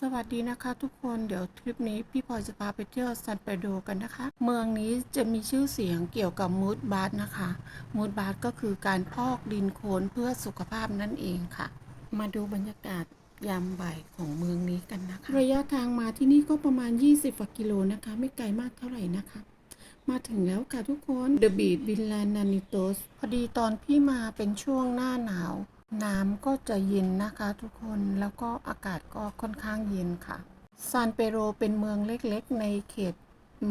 สวัสดีนะคะทุกคนเดี๋ยวทริปนี้พี่พลอยจะพาไปเที่ยวซานเปโดกันนะคะ เมืองนี้จะมีชื่อเสียงเกี่ยวกับมูดบาร์นะคะมูดบาร์ก็คือการพอกดินโคลนเพื่อสุขภาพนั่นเองค่ะ มาดูบรรยากาศยามบ่ายของเมืองนี้กันนะคะ ระยะทางมาที่นี่ก็ประมาณ 20กว่ากิโลนะคะ ไม่ไกลมากเท่าไหร่นะคะ มาถึงแล้วค่ะทุกคน The Beach Vinland Nanitos พอดีตอนพี่มาเป็นช่วงหน้าหนาว น้ำก็จะเย็นนะคะทุกคนแล้วก็อากาศก็ค่อนข้างเย็นค่ะซานเปโรเป็นเมืองเล็กๆ ในเขต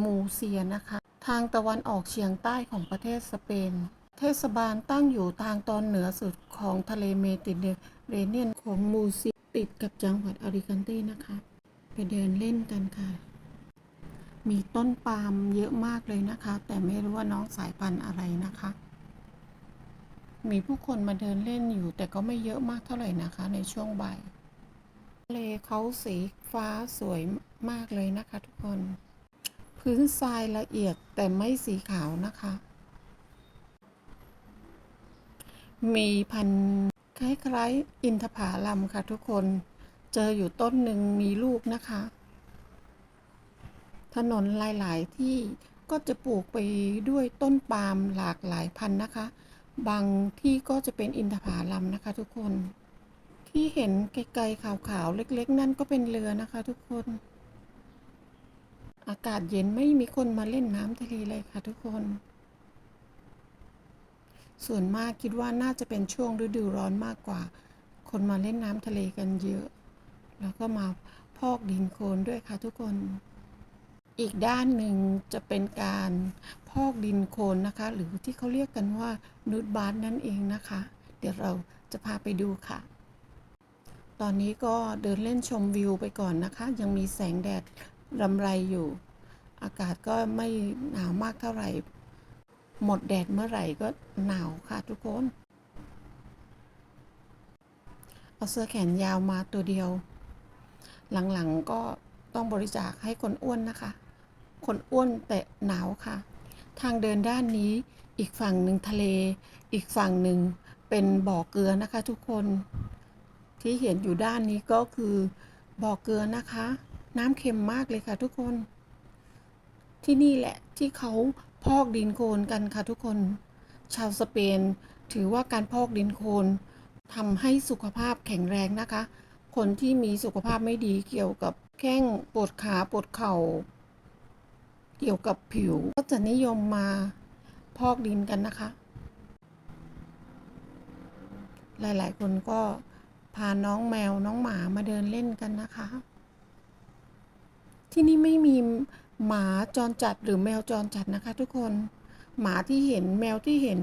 มูเซียนะคะ ทางตะวันออกเฉียงใต้ของประเทศสเปน เทศบาลตั้งอยู่ทางตอนเหนือสุดของทะเลเมดิเตอร์เรเนียนของมูเซียติดกับจังหวัดอาริกันเต้นะคะ ไปเดินเล่นกันค่ะ มีต้นปาล์มเยอะมากเลยนะคะ แต่ไม่รู้ว่าน้องสายพันธุ์อะไรนะคะ มีผู้คนมาเดินเล่นอยู่ แต่ก็ไม่เยอะมากเท่าไหร่นะคะ ในช่วงบ่ายทะเลเขาสีฟ้าสวยมากเลยนะคะทุกคน พื้นทรายละเอียดแต่ไม่สีขาวนะคะ มีพันธุ์คล้ายๆอินทผลัมค่ะทุกคนเจออยู่ต้นหนึ่งมีลูกนะคะ ถนนหลายๆที่ก็จะปลูกไปด้วยต้นปาล์มหลากหลายพันธุ์นะคะ บางที่ก็จะเป็นอินทผลัมนะคะ ทุกคน ที่เห็นไกลๆขาวๆเล็ก ๆ นั่นก็เป็นเรือนะคะ ทุกคน อากาศเย็นไม่มีคนมาเล่นน้ำทะเลเลยค่ะ ทุกคน ส่วนมากคิดว่าน่าจะเป็นช่วงฤดูร้อนมากกว่า คนมาเล่นน้ำทะเลกันเยอะ แล้วก็มาพอกดินโคลนด้วยค่ะทุกคน อีกด้านหนึ่งจะเป็นการพอกดินโคลนนะคะ หรือที่เขาเรียกกันว่านูดบาร์นั่นเองนะคะ เดี๋ยวเราจะพาไปดูค่ะ ตอนนี้ก็เดินเล่นชมวิวไปก่อนนะคะ ยังมีแสงแดดรำไรอยู่ อากาศก็ไม่หนาวมากเท่าไหร่ หมดแดดเมื่อไหร่ก็หนาวค่ะทุกคน เอาเสื้อแขนยาวมาตัวเดียว หลังๆก็ต้องบริจาคให้คนอ้วนนะคะ คนอ้วนแต่หนาวค่ะ ทางเดินด้านนี้ อีกฝั่งหนึ่งทะเล อีกฝั่งหนึ่งเป็นบ่อเกลือนะคะ ทุกคนที่เห็นอยู่ด้านนี้ก็คือบ่อเกลือนะคะ น้ำเค็มมากเลยค่ะทุกคน ที่นี่แหละที่เขาพอกดินโคลนกันค่ะทุกคน ชาวสเปนถือว่าการพอกดินโคลนทำให้สุขภาพแข็งแรงนะคะ คนที่มีสุขภาพไม่ดีเกี่ยวกับแข้งปวดขาปวดเข่า เกี่ยวกับผิวก็จะนิยมมาพอกดินกันนะคะ หลาย ๆ คนก็พาน้องแมวน้องหมามาเดินเล่นกันนะคะ ที่นี่ไม่มีหมาจรจัดหรือแมวจรจัดนะคะ ทุกคนหมาที่เห็นแมวที่เห็น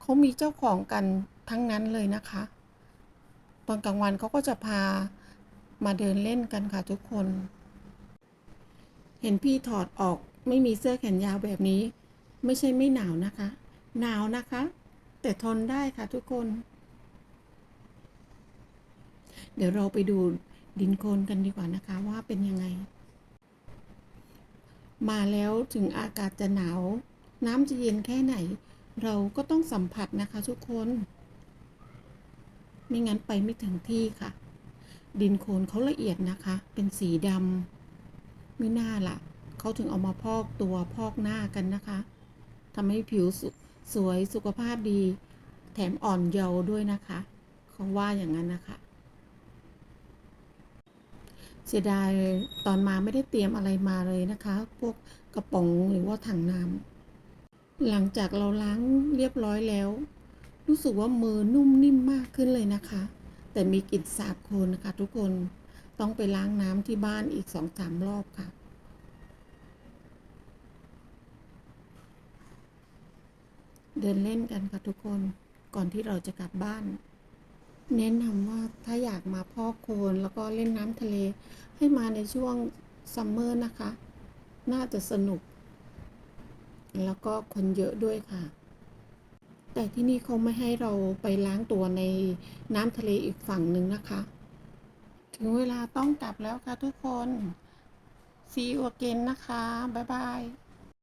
เขามีเจ้าของกันทั้งนั้นเลยนะคะ ตอนกลางวันเขาก็จะพามาเดินเล่นกันค่ะทุกคน เห็นพี่ถอดออก ไม่มีเสื้อแขนยาวแบบนี้ ไม่ใช่ไม่หนาวนะคะ หนาวนะคะ แต่ทนได้ค่ะทุกคน เดี๋ยวเราไปดูดินโคลนกันดีกว่านะคะว่าเป็นยังไง มาแล้วถึงอากาศจะหนาว น้ำจะเย็นแค่ไหน เราก็ต้องสัมผัสนะคะทุกคน ไม่งั้นไปไม่ถึงที่ค่ะ ดินโคลนเขาละเอียดนะคะ เป็นสีดำไม่น่าละ เขาถึงเอามาพอกตัวพอกหน้ากันนะคะทำให้ผิวสสวยสุขภาพดี แถมอ่อนเยาว์ด้วยนะคะเขาว่าอย่างนั้นนะคะ เสียดายตอนมาไม่ได้เตรียมอะไรมาเลยนะคะ พวกกระป๋องหรือว่าถังน้ำหลังจากเราล้างเรียบร้อยแล้ว รู้สึกว่ามือนุ่มนิ่มมากขึ้นเลยนะคะ แต่มีกลิ่นสาบโคลนนะคะ ทุกคนต้องไปล้างน้ำที่บ้านอีกสองสามรอบค่ะ เดินเล่นกันค่ะทุกคนก่อนที่เราจะกลับบ้าน เน้นทำว่าถ้าอยากมาพอกโคลนแล้วก็เล่นน้ำทะเล ให้มาในช่วงซัมเมอร์นะคะ น่าจะสนุก แล้วก็คนเยอะด้วยค่ะ แต่ที่นี่เขาไม่ให้เราไปล้างตัวในน้ำทะเลอีกฝั่งหนึ่งนะคะ ถึงเวลาต้องกลับแล้วค่ะทุกคน see you again นะคะ บ๊ายบาย